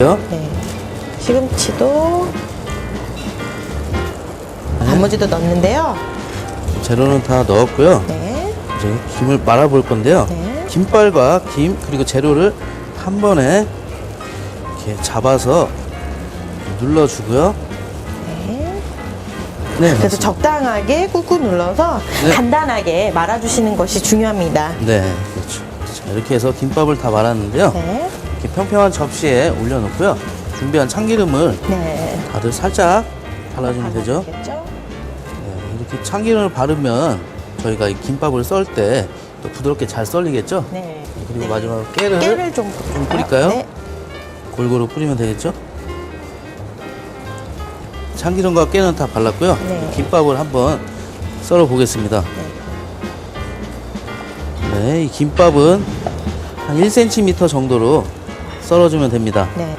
네. 시금치도 단무지도 넣는데요. 재료는 다 넣었고요. 네. 이제 김을 말아볼 건데요. 네. 김발과 김 그리고 재료를 한 번에 이렇게 잡아서 눌러주고요. 네. 네, 그래서 맞습니다. 적당하게 꾹꾹 눌러서 네. 간단하게 말아주시는 것이 중요합니다. 네, 그렇죠. 자, 이렇게 해서 김밥을 다 말았는데요. 네. 이렇게 평평한 접시에 올려놓고요. 준비한 참기름을 네. 다들 살짝 발라주면 되죠. 되겠죠? 네, 이렇게 참기름을 바르면 저희가 이 김밥을 썰 때 또 부드럽게 잘 썰리겠죠. 네. 그리고 네. 마지막으로 깨를, 깨를 좀, 좀 뿌릴까요? 네. 골고루 뿌리면 되겠죠. 참기름과 깨는 다 발랐고요. 네. 김밥을 한번 썰어 보겠습니다. 네, 이 김밥은 한 1cm 정도로 썰어주면 됩니다. 네.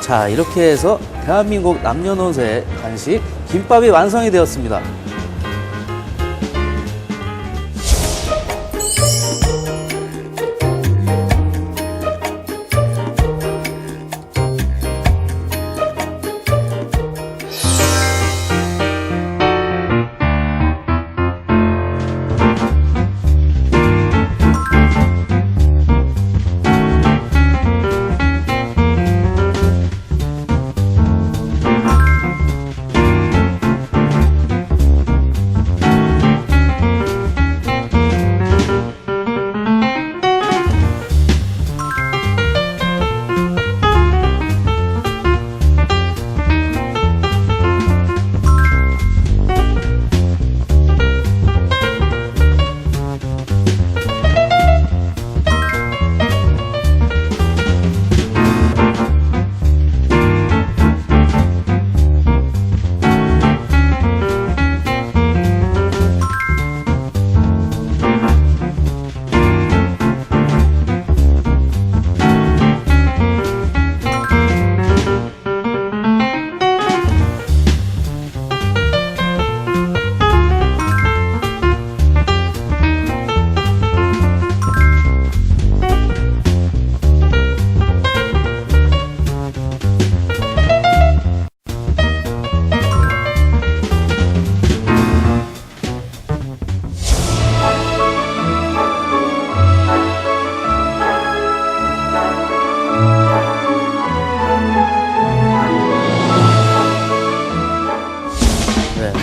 자, 이렇게 해서 대한민국 남녀노소의 간식 김밥이 완성이 되었습니다.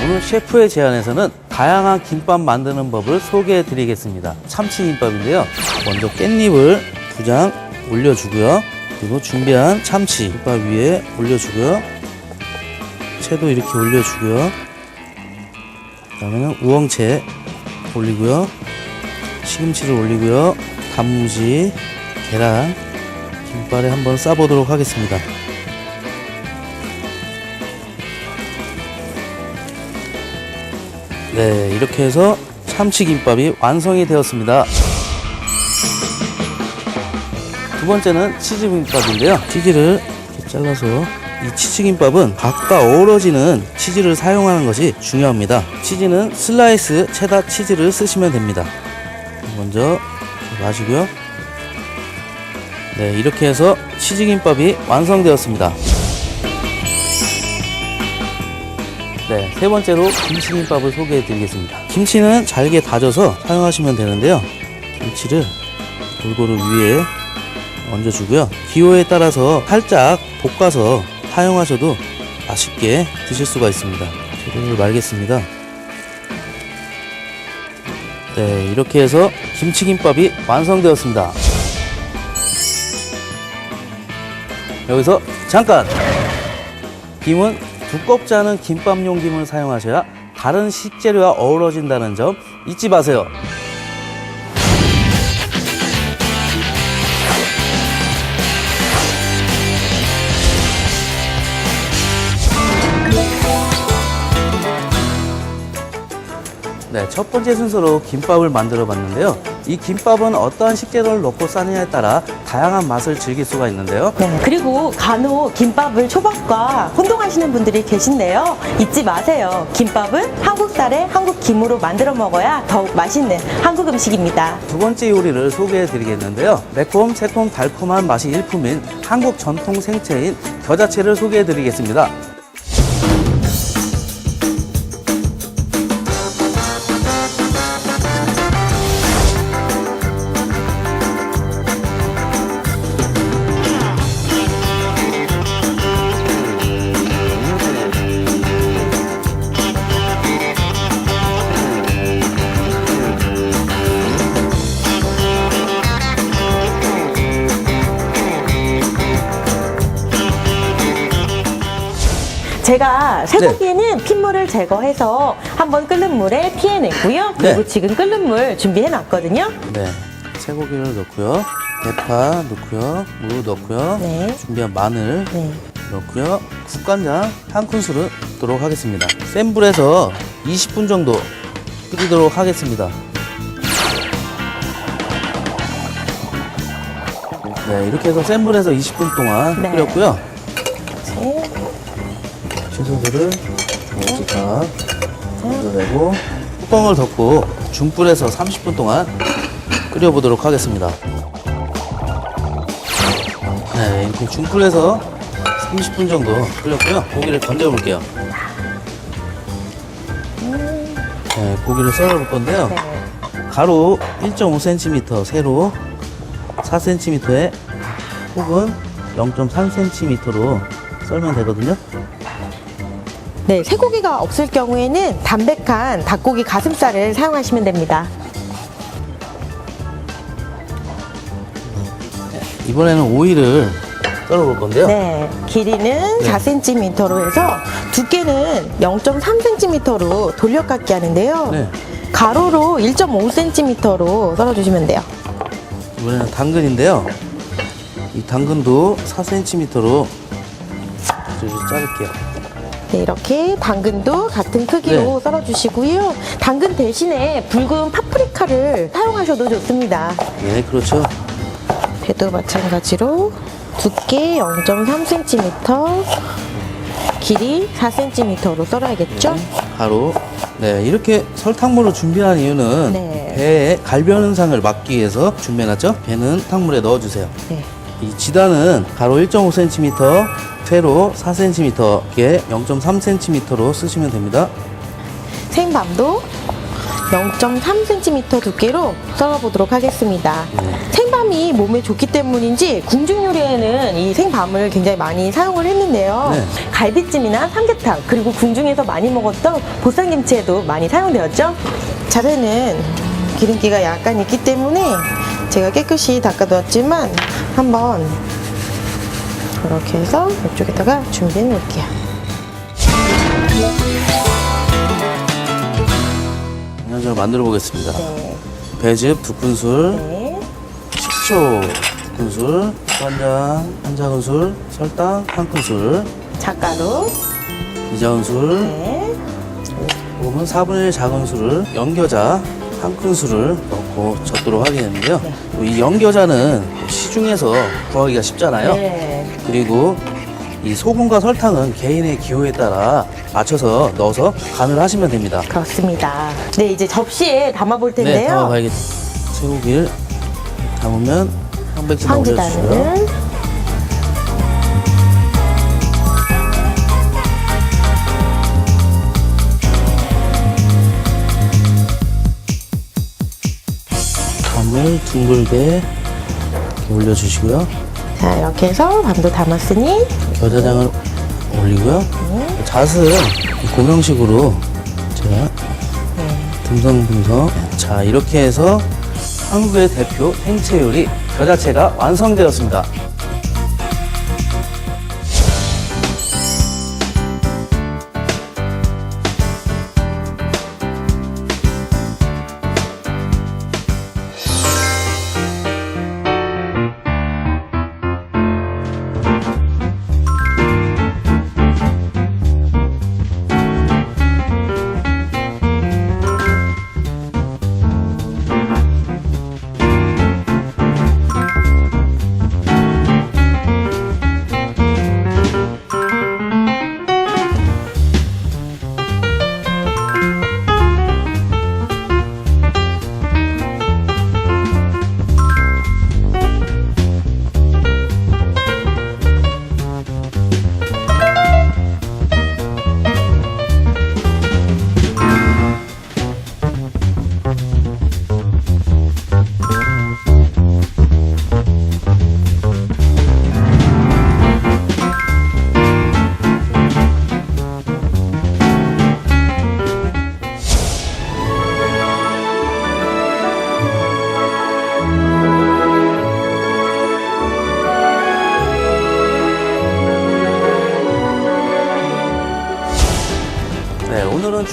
오늘 셰프의 제안에서는 다양한 김밥 만드는 법을 소개해 드리겠습니다. 참치김밥인데요. 먼저 깻잎을 두 장 올려주고요. 그리고 준비한 참치 김밥 위에 올려주고요. 채도 이렇게 올려주고요. 그 다음에는 우엉채 올리고요. 시금치를 올리고요. 단무지, 계란, 김밥에 한번 싸보도록 하겠습니다. 네, 이렇게 해서 참치김밥이 완성이 되었습니다. 두 번째는 치즈김밥인데요. 치즈를 이렇게 잘라서 이 치즈김밥은 각각 어우러지는 치즈를 사용하는 것이 중요합니다. 치즈는 슬라이스 체다 치즈를 쓰시면 됩니다. 먼저 마시고요. 네, 이렇게 해서 치즈김밥이 완성되었습니다. 네, 세 번째로 김치김밥을 소개해 드리겠습니다. 김치는 잘게 다져서 사용하시면 되는데요. 김치를 골고루 위에 얹어주고요. 기호에 따라서 살짝 볶아서 사용하셔도 맛있게 드실 수가 있습니다. 재료를 말겠습니다. 네, 이렇게 해서 김치김밥이 완성되었습니다. 여기서 잠깐! 김은 두껍지 않은 김밥용 김을 사용하셔야 다른 식재료와 어우러진다는 점 잊지 마세요. 네, 첫 번째 순서로 김밥을 만들어 봤는데요. 이 김밥은 어떠한 식재료를 넣고 싸느냐에 따라 다양한 맛을 즐길 수가 있는데요. 네, 그리고 간혹 김밥을 초밥과 혼동하시는 분들이 계신데요. 잊지 마세요. 김밥은 한국 쌀에 한국 김으로 만들어 먹어야 더욱 맛있는 한국 음식입니다. 두 번째 요리를 소개해 드리겠는데요. 매콤, 새콤, 달콤한 맛이 일품인 한국 전통 생채인 겨자채를 소개해 드리겠습니다. 제가 쇠고기에는 핏물을 제거해서 한번 끓는 물에 피해냈고요. 그리고 네. 지금 끓는 물 준비해 놨거든요. 네. 쇠고기를 넣고요. 대파 넣고요. 무 넣고요. 네. 준비한 마늘 네. 넣고요. 국간장 한 큰술을 넣도록 하겠습니다. 센 불에서 20분 정도 끓이도록 하겠습니다. 네, 이렇게 해서 센 불에서 20분 동안 네. 끓였고요. 네. 채소들을 다 걷어내고 뚜껑을 덮고 중불에서 30분 동안 끓여보도록 하겠습니다. 네, 이렇게 중불에서 30분 정도 끓였고요. 고기를 건져볼게요. 네, 고기를 썰어볼 건데요. 네. 가로 1.5cm, 세로 4cm에 혹은 0.3cm로 썰면 되거든요. 네, 쇠고기가 없을 경우에는 담백한 닭고기 가슴살을 사용하시면 됩니다. 이번에는 오이를 썰어볼 건데요. 네, 길이는 네. 4cm로 해서 두께는 0.3cm로 돌려깎기 하는데요. 네. 가로로 1.5cm로 썰어주시면 돼요. 이번에는 당근인데요. 이 당근도 4cm로 자를게요. 네, 이렇게 당근도 같은 크기로 네. 썰어주시고요. 당근 대신에 붉은 파프리카를 사용하셔도 좋습니다. 네, 그렇죠. 배도 마찬가지로 두께 0.3cm, 길이 4cm로 썰어야겠죠? 가로. 네, 이렇게 설탕물을 준비한 이유는 네. 배에 갈변 현상을 막기 위해서 준비해놨죠. 배는 탕물에 넣어주세요. 네. 이 지단은 가로 1.5cm, 세로 4cm에 0.3cm로 쓰시면 됩니다. 생밤도 0.3cm 두께로 썰어보도록 하겠습니다. 네. 생밤이 몸에 좋기 때문인지 궁중 요리에는 이 생밤을 굉장히 많이 사용을 했는데요. 네. 갈비찜이나 삼계탕 그리고 궁중에서 많이 먹었던 보쌈김치에도 많이 사용되었죠. 자배는 기름기가 약간 있기 때문에 제가 깨끗이 닦아두었지만 한번 이렇게 해서 이쪽에다가 준비해 놓을게요. 양념을 만들어 보겠습니다. 네. 배즙 두 큰술, 네. 식초 두 큰술, 간장 한 작은술, 설탕 한 큰술, 잣가루. 이 작은술, 네. 조금은 4분의 1 작은술을 연겨자 한 큰술을 넣 고 젓도록 하겠는데요. 이 연겨자는 시중에서 구하기가 쉽잖아요. 네. 그리고 이 소금과 설탕은 개인의 기호에 따라 맞춰서 넣어서 간을 하시면 됩니다. 그렇습니다. 네, 이제 접시에 담아볼 네, 텐데요. 담아봐야겠. 쇠고기를 담으면 한백씩 올려주시고요. 밤을 둥글게 올려주시고요. 자 이렇게 해서 밤도 담았으니 겨자장을 올리고요. 잣은 고명식으로 제가 듬성듬성 자 이렇게 해서 한국의 대표 생채 요리 겨자채가 완성되었습니다.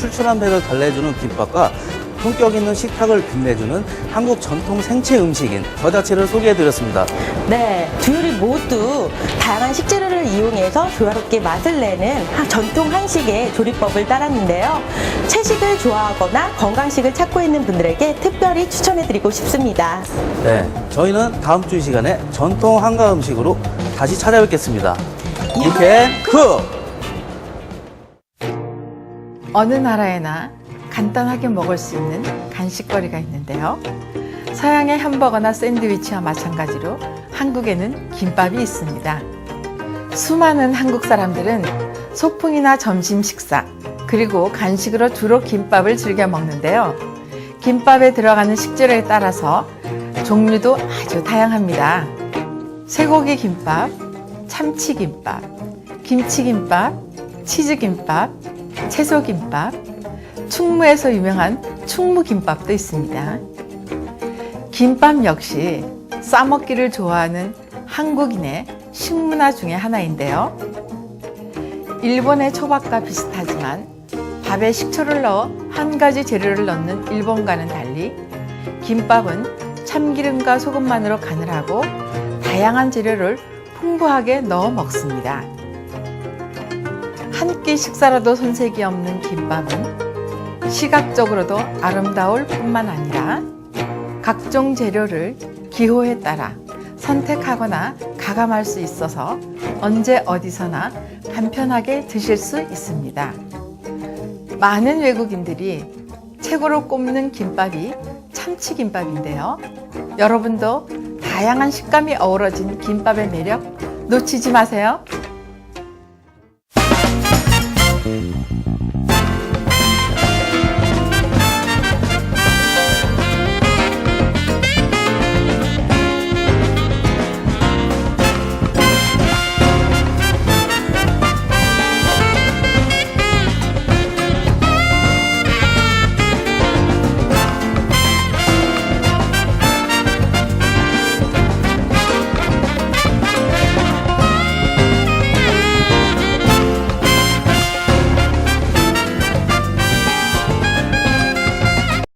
출출한 배를 달래주는 김밥과 품격 있는 식탁을 빛내주는 한국 전통 생채 음식인 겨자채를 소개해드렸습니다. 네, 두 요리 모두 다양한 식재료를 이용해서 조화롭게 맛을 내는 하- 전통 한식의 조리법을 따랐는데요. 채식을 좋아하거나 건강식을 찾고 있는 분들에게 특별히 추천해드리고 싶습니다. 네, 저희는 다음 주 이 시간에 전통 한가 음식으로 다시 찾아뵙겠습니다. 이렇게 쿡! 어느 나라에나 간단하게 먹을 수 있는 간식거리가 있는데요. 서양의 햄버거나 샌드위치와 마찬가지로 한국에는 김밥이 있습니다. 수많은 한국 사람들은 소풍이나 점심 식사, 그리고 간식으로 주로 김밥을 즐겨 먹는데요. 김밥에 들어가는 식재료에 따라서 종류도 아주 다양합니다. 쇠고기 김밥, 참치 김밥, 김치 김밥, 치즈 김밥, 채소 김밥, 충무에서 유명한 충무 김밥도 있습니다. 김밥 역시 싸먹기를 좋아하는 한국인의 식문화 중에 하나인데요. 일본의 초밥과 비슷하지만 밥에 식초를 넣어 한 가지 재료를 넣는 일본과는 달리 김밥은 참기름과 소금만으로 간을 하고 다양한 재료를 풍부하게 넣어 먹습니다. 한 끼 식사라도 손색이 없는 김밥은 시각적으로도 아름다울 뿐만 아니라 각종 재료를 기호에 따라 선택하거나 가감할 수 있어서 언제 어디서나 간편하게 드실 수 있습니다. 많은 외국인들이 최고로 꼽는 김밥이 참치김밥인데요. 여러분도 다양한 식감이 어우러진 김밥의 매력 놓치지 마세요.